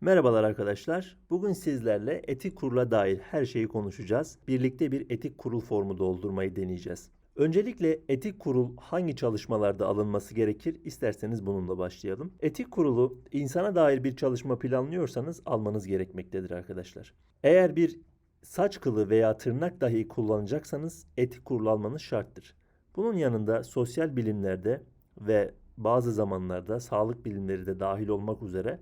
Merhabalar arkadaşlar. Bugün sizlerle etik kurula dair her şeyi konuşacağız. Birlikte bir etik kurul formu doldurmayı deneyeceğiz. Öncelikle etik kurul hangi çalışmalarda alınması gerekir? İsterseniz bununla başlayalım. Etik kurulu insana dair bir çalışma planlıyorsanız almanız gerekmektedir arkadaşlar. Eğer bir saç kılı veya tırnak dahi kullanacaksanız etik kurulu almanız şarttır. Bunun yanında sosyal bilimlerde ve bazı zamanlarda sağlık bilimleri de dahil olmak üzere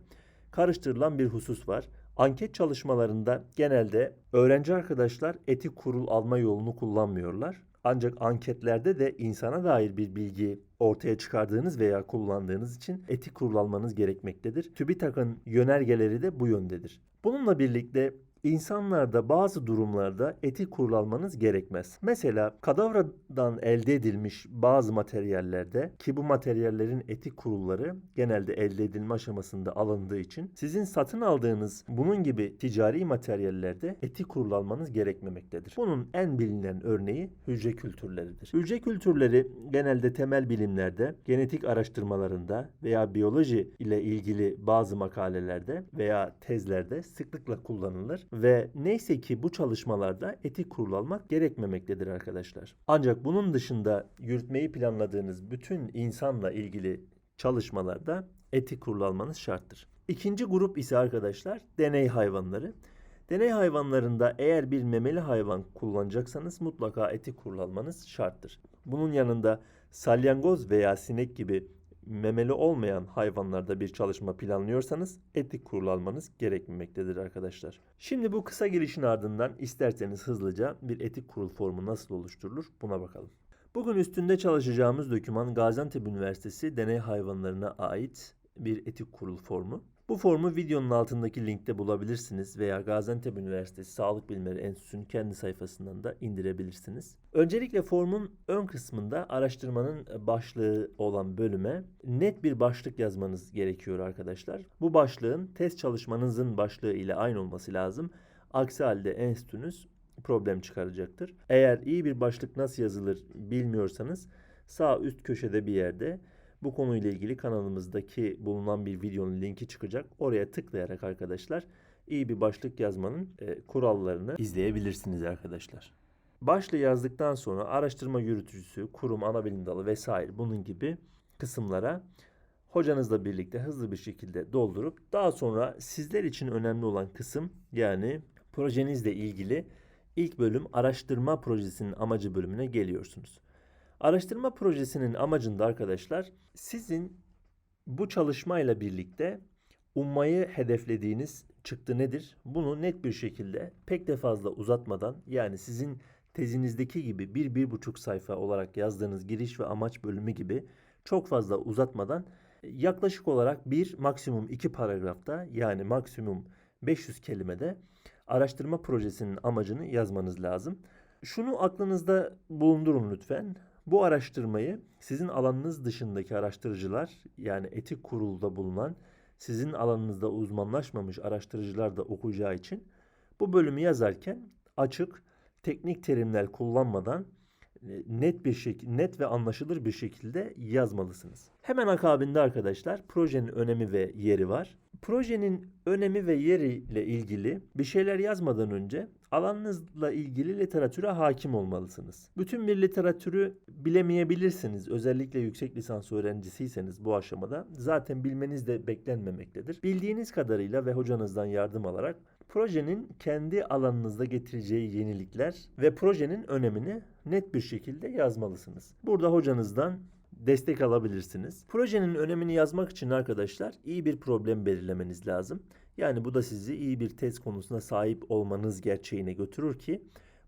karıştırılan bir husus var. Anket çalışmalarında genelde öğrenci arkadaşlar etik kurul alma yolunu kullanmıyorlar. Ancak anketlerde de insana dair bir bilgi ortaya çıkardığınız veya kullandığınız için etik kurul almanız gerekmektedir. TÜBİTAK'ın yönergeleri de bu yöndedir. Bununla birlikte İnsanlarda bazı durumlarda etik kurul almanız gerekmez. Mesela kadavradan elde edilmiş bazı materyallerde ki bu materyallerin etik kurulları genelde elde edilme aşamasında alındığı için sizin satın aldığınız bunun gibi ticari materyallerde etik kurul almanız gerekmemektedir. Bunun en bilinen örneği hücre kültürleridir. Hücre kültürleri genelde temel bilimlerde, genetik araştırmalarında veya biyoloji ile ilgili bazı makalelerde veya tezlerde sıklıkla kullanılır ve neyse ki bu çalışmalarda etik kurul almak gerekmemektedir arkadaşlar. Ancak bunun dışında yürütmeyi planladığınız bütün insanla ilgili çalışmalarda etik kurul almanız şarttır. İkinci grup ise arkadaşlar deney hayvanları. Deney hayvanlarında eğer bir memeli hayvan kullanacaksanız mutlaka etik kurul almanız şarttır. Bunun yanında salyangoz veya sinek gibi memeli olmayan hayvanlarda bir çalışma planlıyorsanız etik kurul almanız gerekmemektedir arkadaşlar. Şimdi bu kısa girişin ardından isterseniz hızlıca bir etik kurul formu nasıl oluşturulur buna bakalım. Bugün üstünde çalışacağımız doküman Gaziantep Üniversitesi deney hayvanlarına ait bir etik kurul formu. Bu formu videonun altındaki linkte bulabilirsiniz veya Gaziantep Üniversitesi Sağlık Bilimleri Enstitüsü'nün kendi sayfasından da indirebilirsiniz. Öncelikle formun ön kısmında araştırmanın başlığı olan bölüme net bir başlık yazmanız gerekiyor arkadaşlar. Bu başlığın test çalışmanızın başlığı ile aynı olması lazım. Aksi halde enstitünüz problem çıkaracaktır. Eğer iyi bir başlık nasıl yazılır bilmiyorsanız sağ üst köşede bir yerde bu konuyla ilgili kanalımızdaki bulunan bir videonun linki çıkacak. Oraya tıklayarak arkadaşlar iyi bir başlık yazmanın e, kurallarını izleyebilirsiniz arkadaşlar. Başlığı yazdıktan sonra araştırma yürütücüsü, kurum, ana bilim dalı vesaire bunun gibi kısımlara hocanızla birlikte hızlı bir şekilde doldurup daha sonra sizler için önemli olan kısım yani projenizle ilgili ilk bölüm araştırma projesinin amacı bölümüne geliyorsunuz. Araştırma projesinin amacında arkadaşlar sizin bu çalışmayla birlikte ummayı hedeflediğiniz çıktı nedir? Bunu net bir şekilde pek de fazla uzatmadan yani sizin tezinizdeki gibi bir, bir buçuk sayfa olarak yazdığınız giriş ve amaç bölümü gibi çok fazla uzatmadan yaklaşık olarak bir maksimum iki paragrafta yani maksimum 500 kelimede araştırma projesinin amacını yazmanız lazım. Şunu aklınızda bulundurun lütfen. Bu araştırmayı sizin alanınız dışındaki araştırıcılar yani etik kurulda bulunan sizin alanınızda uzmanlaşmamış araştırıcılar da okuyacağı için bu bölümü yazarken açık teknik terimler kullanmadan e, net bir şekilde net ve anlaşılır bir şekilde yazmalısınız. Hemen akabinde arkadaşlar projenin önemi ve yeri var. Projenin önemi ve yeri ile ilgili bir şeyler yazmadan önce alanınızla ilgili literatüre hakim olmalısınız. Bütün bir literatürü bilemeyebilirsiniz. Özellikle yüksek lisans öğrencisiyseniz bu aşamada zaten bilmeniz de beklenmemektedir. Bildiğiniz kadarıyla ve hocanızdan yardım alarak projenin kendi alanınızda getireceği yenilikler ve projenin önemini net bir şekilde yazmalısınız. Burada hocanızdan destek alabilirsiniz. Projenin önemini yazmak için arkadaşlar iyi bir problem belirlemeniz lazım. Yani bu da sizi iyi bir tez konusuna sahip olmanız gerçeğine götürür ki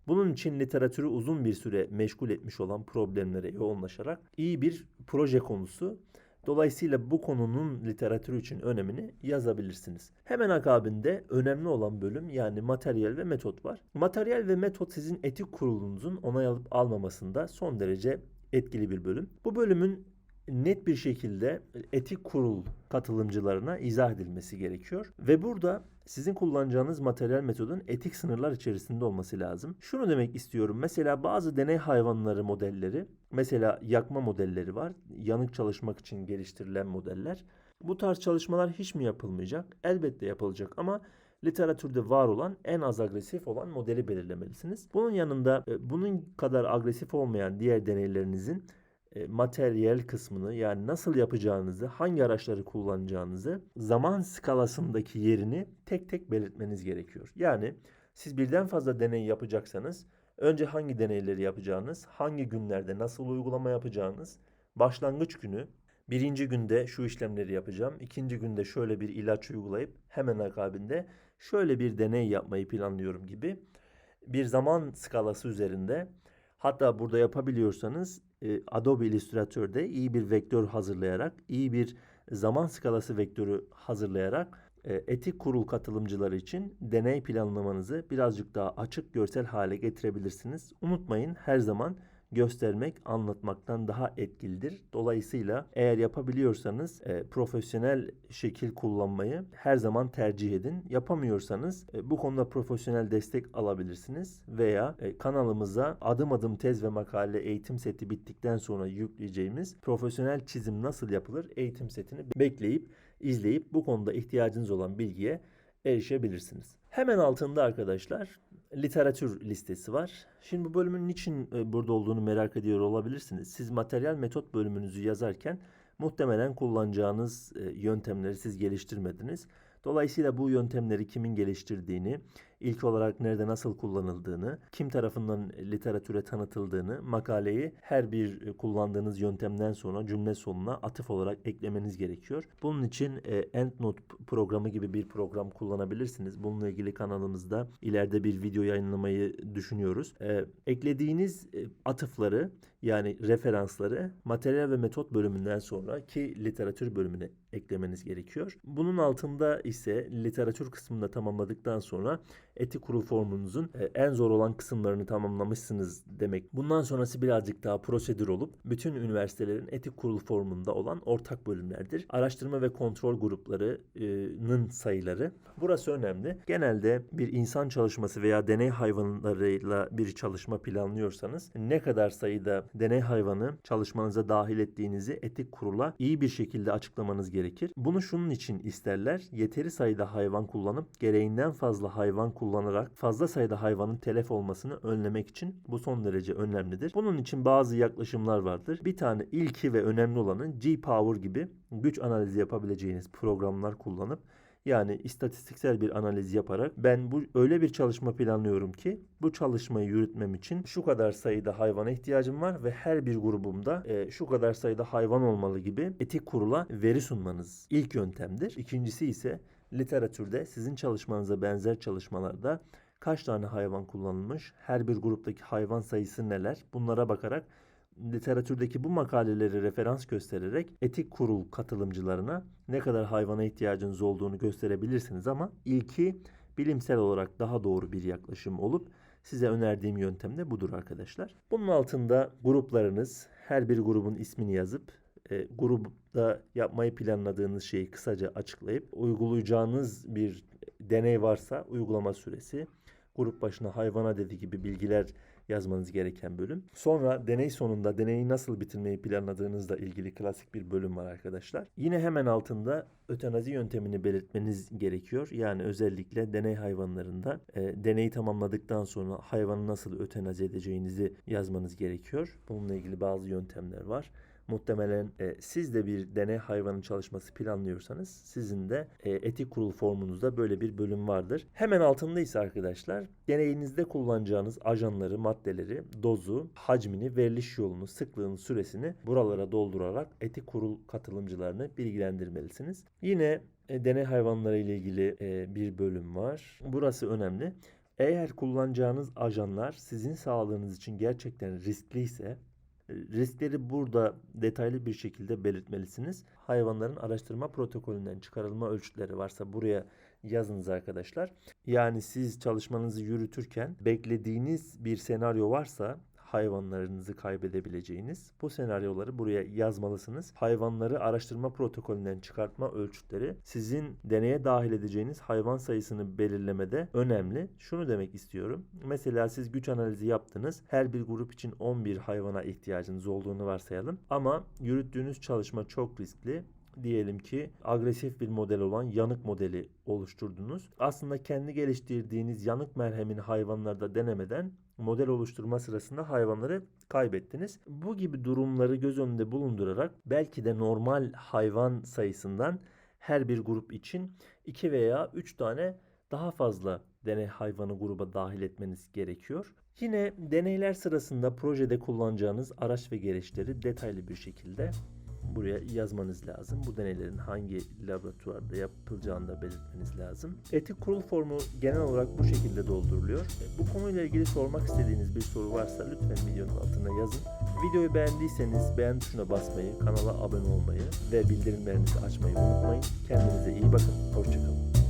bunun için literatürü uzun bir süre meşgul etmiş olan problemlere yoğunlaşarak iyi bir proje konusu Dolayısıyla bu konunun literatürü için önemini yazabilirsiniz. Hemen akabinde önemli olan bölüm yani materyal ve metot var. Materyal ve metot sizin etik kurulunuzun onay alıp almamasında son derece etkili bir bölüm. Bu bölümün net bir şekilde etik kurul katılımcılarına izah edilmesi gerekiyor. Ve burada sizin kullanacağınız materyal metodun etik sınırlar içerisinde olması lazım. Şunu demek istiyorum. Mesela bazı deney hayvanları modelleri, mesela yakma modelleri var. Yanık çalışmak için geliştirilen modeller. Bu tarz çalışmalar hiç mi yapılmayacak? Elbette yapılacak ama literatürde var olan en az agresif olan modeli belirlemelisiniz. Bunun yanında e, bunun kadar agresif olmayan diğer deneylerinizin e, materyal kısmını yani nasıl yapacağınızı, hangi araçları kullanacağınızı, zaman skalasındaki yerini tek tek belirtmeniz gerekiyor. Yani siz birden fazla deney yapacaksanız önce hangi deneyleri yapacağınız, hangi günlerde nasıl uygulama yapacağınız, başlangıç günü, birinci günde şu işlemleri yapacağım, ikinci günde şöyle bir ilaç uygulayıp hemen akabinde şöyle bir deney yapmayı planlıyorum gibi bir zaman skalası üzerinde hatta burada yapabiliyorsanız e, Adobe Illustrator'da iyi bir vektör hazırlayarak, iyi bir zaman skalası vektörü hazırlayarak e, etik kurul katılımcıları için deney planlamanızı birazcık daha açık görsel hale getirebilirsiniz. Unutmayın her zaman göstermek anlatmaktan daha etkilidir. Dolayısıyla eğer yapabiliyorsanız e, profesyonel şekil kullanmayı her zaman tercih edin. Yapamıyorsanız e, bu konuda profesyonel destek alabilirsiniz veya e, kanalımıza adım adım tez ve makale eğitim seti bittikten sonra yükleyeceğimiz profesyonel çizim nasıl yapılır eğitim setini bekleyip izleyip bu konuda ihtiyacınız olan bilgiye erişebilirsiniz. Hemen altında arkadaşlar literatür listesi var. Şimdi bu bölümün niçin e, burada olduğunu merak ediyor olabilirsiniz. Siz materyal metot bölümünüzü yazarken muhtemelen kullanacağınız e, yöntemleri siz geliştirmediniz. Dolayısıyla bu yöntemleri kimin geliştirdiğini, ilk olarak nerede nasıl kullanıldığını, kim tarafından literatüre tanıtıldığını, makaleyi her bir kullandığınız yöntemden sonra cümle sonuna atıf olarak eklemeniz gerekiyor. Bunun için e, EndNote programı gibi bir program kullanabilirsiniz. Bununla ilgili kanalımızda ileride bir video yayınlamayı düşünüyoruz. E, eklediğiniz e, atıfları yani referansları materyal ve metot bölümünden sonra ki literatür bölümüne eklemeniz gerekiyor. Bunun altında ise literatür kısmını tamamladıktan sonra etik kurul formunuzun e, en zor olan kısımlarını tamamlamışsınız demek. Bundan sonrası birazcık daha prosedür olup bütün üniversitelerin etik kurul formunda olan ortak bölümlerdir. Araştırma ve kontrol gruplarının sayıları. Burası önemli. Genelde bir insan çalışması veya deney hayvanlarıyla bir çalışma planlıyorsanız ne kadar sayıda deney hayvanı çalışmanıza dahil ettiğinizi etik kurula iyi bir şekilde açıklamanız gerekir. Bunu şunun için isterler. Yeteri sayıda hayvan kullanıp gereğinden fazla hayvan kullanarak fazla sayıda hayvanın telef olmasını önlemek için bu son derece önemlidir. Bunun için bazı yaklaşımlar vardır. Bir tane ilki ve önemli olanın G-Power gibi güç analizi yapabileceğiniz programlar kullanıp yani istatistiksel bir analiz yaparak ben bu öyle bir çalışma planlıyorum ki bu çalışmayı yürütmem için şu kadar sayıda hayvana ihtiyacım var ve her bir grubumda e, şu kadar sayıda hayvan olmalı gibi etik kurula veri sunmanız ilk yöntemdir. İkincisi ise literatürde sizin çalışmanıza benzer çalışmalarda kaç tane hayvan kullanılmış, her bir gruptaki hayvan sayısı neler bunlara bakarak literatürdeki bu makaleleri referans göstererek etik kurul katılımcılarına ne kadar hayvana ihtiyacınız olduğunu gösterebilirsiniz ama ilki bilimsel olarak daha doğru bir yaklaşım olup size önerdiğim yöntem de budur arkadaşlar. Bunun altında gruplarınız her bir grubun ismini yazıp e, grupta yapmayı planladığınız şeyi kısaca açıklayıp uygulayacağınız bir deney varsa uygulama süresi, grup başına hayvana dedi gibi bilgiler yazmanız gereken bölüm. Sonra deney sonunda deneyi nasıl bitirmeyi planladığınızla ilgili klasik bir bölüm var arkadaşlar. Yine hemen altında ötenazi yöntemini belirtmeniz gerekiyor. Yani özellikle deney hayvanlarında e, deneyi tamamladıktan sonra hayvanı nasıl ötenazi edeceğinizi yazmanız gerekiyor. Bununla ilgili bazı yöntemler var. Muhtemelen e, siz de bir deney hayvanı çalışması planlıyorsanız sizin de e, etik kurul formunuzda böyle bir bölüm vardır. Hemen altında ise arkadaşlar deneyinizde kullanacağınız ajanları, maddeleri, dozu, hacmini, veriliş yolunu, sıklığını, süresini buralara doldurarak etik kurul katılımcılarını bilgilendirmelisiniz. Yine e, deney hayvanları ile ilgili e, bir bölüm var. Burası önemli. Eğer kullanacağınız ajanlar sizin sağlığınız için gerçekten riskli ise Riskleri burada detaylı bir şekilde belirtmelisiniz. Hayvanların araştırma protokolünden çıkarılma ölçütleri varsa buraya yazınız arkadaşlar. Yani siz çalışmanızı yürütürken beklediğiniz bir senaryo varsa hayvanlarınızı kaybedebileceğiniz bu senaryoları buraya yazmalısınız. Hayvanları araştırma protokolünden çıkartma ölçütleri sizin deneye dahil edeceğiniz hayvan sayısını belirlemede önemli. Şunu demek istiyorum. Mesela siz güç analizi yaptınız. Her bir grup için 11 hayvana ihtiyacınız olduğunu varsayalım. Ama yürüttüğünüz çalışma çok riskli diyelim ki agresif bir model olan yanık modeli oluşturdunuz. Aslında kendi geliştirdiğiniz yanık merhemini hayvanlarda denemeden model oluşturma sırasında hayvanları kaybettiniz. Bu gibi durumları göz önünde bulundurarak belki de normal hayvan sayısından her bir grup için 2 veya 3 tane daha fazla deney hayvanı gruba dahil etmeniz gerekiyor. Yine deneyler sırasında projede kullanacağınız araç ve gereçleri detaylı bir şekilde buraya yazmanız lazım. Bu deneylerin hangi laboratuvarda yapılacağını da belirtmeniz lazım. Etik kurul formu genel olarak bu şekilde dolduruluyor. Bu konuyla ilgili sormak istediğiniz bir soru varsa lütfen videonun altına yazın. Videoyu beğendiyseniz beğen tuşuna basmayı, kanala abone olmayı ve bildirimlerinizi açmayı unutmayın. Kendinize iyi bakın. Hoşçakalın.